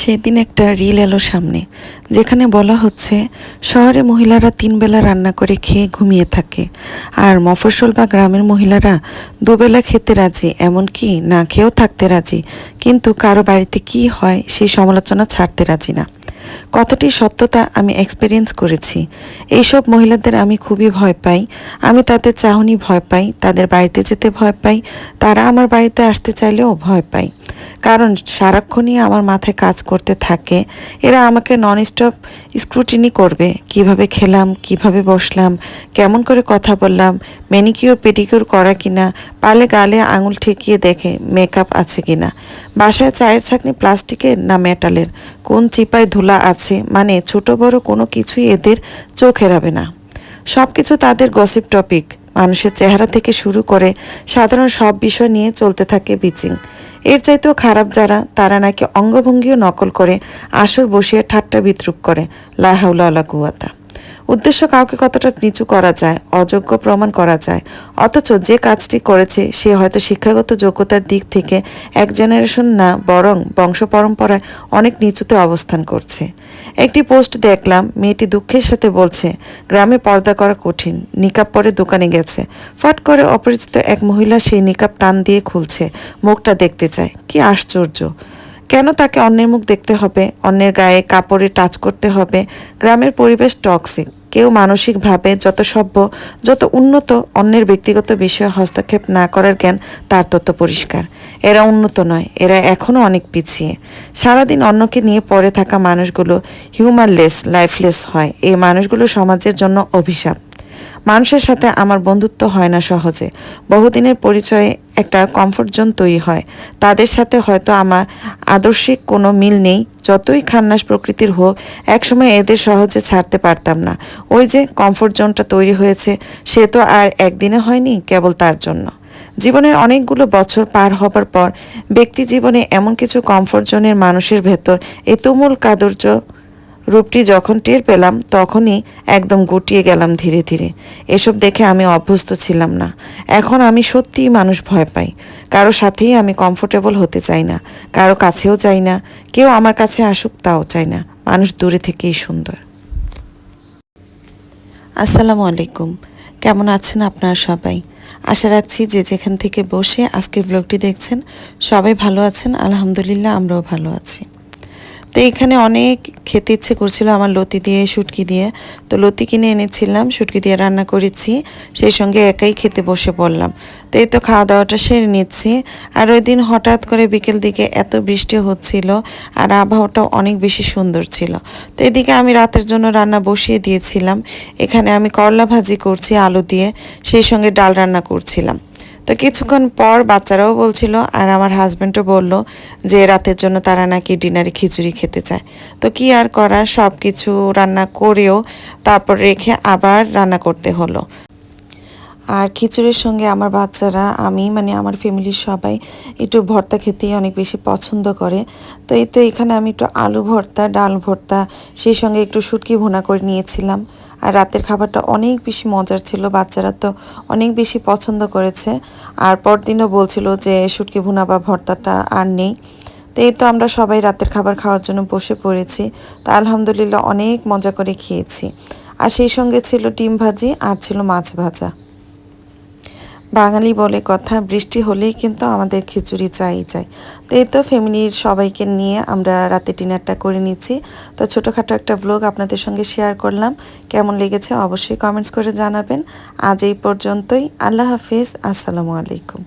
সেদিন একটা রিল এলো সামনে, যেখানে বলা হচ্ছে, শহরে মহিলারা তিন বেলা রান্না করে খেয়ে ঘুমিয়ে থাকে, আর মফস্বল বা গ্রামের মহিলারা দুবেলা খেতে রাজি, এমনকি না খেয়েও থাকতে রাজি, কিন্তু কারও বাড়িতে কি হয় সেই সমালোচনা ছাড়তে রাজি না। কথাটির সত্যতা আমি এক্সপিরিয়েন্স করেছি। এইসব মহিলাদের আমি খুবই ভয় পাই, আমি তাদের চাহনি ভয় পাই, তাদের বাড়িতে যেতে ভয় পাই, তারা আমার বাড়িতে আসতে চাইলেও ভয় পাই কারণ সারাক্ষণই আমার মাথায় কাজ করতে থাকে। এরা আমাকে নন স্টপ স্ক্রুটিনি করবে। কীভাবে খেলাম, কীভাবে বসলাম, কেমন করে কথা বললাম ম্যানিকিওর পেডিকিওর করা কিনা, পালে গালে আঙুল ঠেকিয়ে দেখে মেকআপ আছে কিনা। বাসায় চায়ের ছাকনি প্লাস্টিকের না মেটালের কোন চিপায় ধুলা আছে? মানে ছোট বড় কোনো কিছুই এদের চোখ এড়াবে না। সব কিছু তাদের গসিপ টপিক মানুষের চেহারা থেকে শুরু করে সাধারণ সব বিষয় নিয়ে চলতে থাকে বিচিং। এর চাইতেও খারাপ যারা, তারা নাকি অঙ্গভঙ্গিও নকল করে আসর বসিয়ে ঠাট্টা বিদ্রুপ করে। লাহাউলা কুয়াতা উদ্দেশ্য কাউকে কতটা নিচু করা যায়, অযোগ্য প্রমাণ করা যায়, অথচ যে কাজটি করেছে সে হয়তো শিক্ষাগত যোগ্যতার দিক থেকে এক জেনারেশন না, বরং বংশ পরম্পরায় অনেক নিচুতে অবস্থান করছে। একটি পোস্ট দেখলাম, মেয়েটি দুঃখের সাথে বলছে, গ্রামে পর্দা করা কঠিন, নিকাব পরে দোকানে গেছে। ফট করে অপরিচিত এক মহিলা সেই নিকাব টান দিয়ে খুলছে, মুখটা দেখতে চায়। কি আশ্চর্য! কেন তাকে অন্যের মুখ দেখতে হবে? অন্যের গায়ে কাপড়ে টাচ করতে হবে? গ্রামের পরিবেশ টক্সিক কেউ মানসিকভাবে যত সভ্য, যত উন্নত অন্যের ব্যক্তিগত বিষয়ে হস্তক্ষেপ না করার জ্ঞান তার তত পরিষ্কার। এরা উন্নত নয়, এরা এখনও অনেক পিছিয়ে। সারাদিন অন্যকে নিয়ে পড়ে থাকা মানুষগুলো হিউমারলেস লাইফলেস হয়। এই মানুষগুলো সমাজের জন্য অভিশাপ। মানুষের সাথে আমার বন্ধুত্ব হয় না সহজে। বহুদিনের পরিচয়ে একটা কমফোর্ট জোন তৈরি হয়। তাদের সাথে হয়তো আমার আদর্শিক কোনো মিল নেই। যতই খান্নাস প্রকৃতির হোক, একসময় এদের সহজে ছাড়তে পারতাম না। ওই যে কমফোর্ট জোনটা তৈরি হয়েছে, সে তো আর একদিনে হয়নি কেবল তার জন্য। জীবনের অনেকগুলো বছর পার হবার পর ব্যক্তি জীবনে এমন কিছু কমফোর্ট জোনের মানুষের ভেতর এ তুমুল কাদর্য রূপটি যখন টের পেলাম, তখনই একদম গুটিয়ে গেলাম ধীরে ধীরে। এসব দেখে আমি অভ্যস্ত ছিলাম না। এখন আমি সত্যিই মানুষ ভয় পাই। কারও সাথেই আমি কমফোর্টেবল হতে চাই না। কারও কাছেও চাই না। কেউ আমার কাছে আসুক, তাও চাই না। মানুষ দূরে থেকেই সুন্দর। আসসালামু আলাইকুম। কেমন আছেন আপনারা সবাই? আশা রাখছি যে যেখান থেকে বসে আজকের ব্লগটি দেখছেন, সবাই ভালো আছেন। আলহামদুলিল্লাহ, আমরাও ভালো আছি। তো এখানে অনেক খেতে ইচ্ছে করছিল আমার লতি দিয়ে, শুটকি দিয়ে। তো লতি কিনে এনেছিলাম, শুটকি দিয়ে রান্না করেছি। সেই সঙ্গে একাই খেতে বসে পড়লাম। তো এই তো খাওয়া দাওয়াটা সেরে নিচ্ছি। আর ওই দিন হঠাৎ করে বিকেল দিকে এত বৃষ্টি হচ্ছিল আর আবহাওয়াটাও অনেক বেশি সুন্দর ছিল। তো এদিকে আমি রাতের জন্য রান্না বসিয়ে দিয়েছিলাম। এখানে আমি করলা ভাজি করছি, আলু দিয়ে। সেই সঙ্গে ডাল রান্না করছিলাম। তো কিছুক্ষণ পর বাচ্চারাও বলছিল আর আমার হাজব্যান্ডও বলল যে রাতের জন্য তারা নাকি ডিনারে খিচুড়ি খেতে চায়। তো কি আর করার? সব কিছু রান্না করেও তারপর রেখে আবার রান্না করতে হলো। আর খিচুড়ির সঙ্গে আমার বাচ্চারা, আমি মানে আমার ফ্যামিলির সবাই একটু ভর্তা খেতেই অনেক বেশি পছন্দ করে। তো এই তো এখানে আমি একটু আলু ভর্তা, ডাল ভর্তা, সেই সঙ্গে একটু শুটকি ভুনা করে নিয়েছিলাম। আর রাতের খাবারটা অনেক বেশি মজার ছিল, বাচ্চারা তো অনেক বেশি পছন্দ করেছে। আর পরদিনও বলছিল যে শুটকি ভুনা বা ভর্তাটা আর নেই। তো এই তো আমরা সবাই রাতের খাবার খাওয়ার জন্য বসে পড়েছি। তা আলহামদুলিল্লাহ অনেক মজা করে খেয়েছি। আর সেই সঙ্গে ছিল ডিম ভাজি আর ছিল মাছ ভাজা। বাঙালি বলে কথা, বৃষ্টি হলেই কিন্তু আমাদের খিচুড়ি চাই চাই। তো এই তো ফ্যামিলির সবাইকে নিয়ে আমরা রাতে ডিনারটা করে নিচ্ছি। তো ছোটোখাটো একটা ব্লগ আপনাদের সঙ্গে শেয়ার করলাম। কেমন লেগেছে অবশ্যই কমেন্টস করে জানাবেন। আজ এই পর্যন্তই। আল্লাহ হাফিজ। আসসালামু আলাইকুম।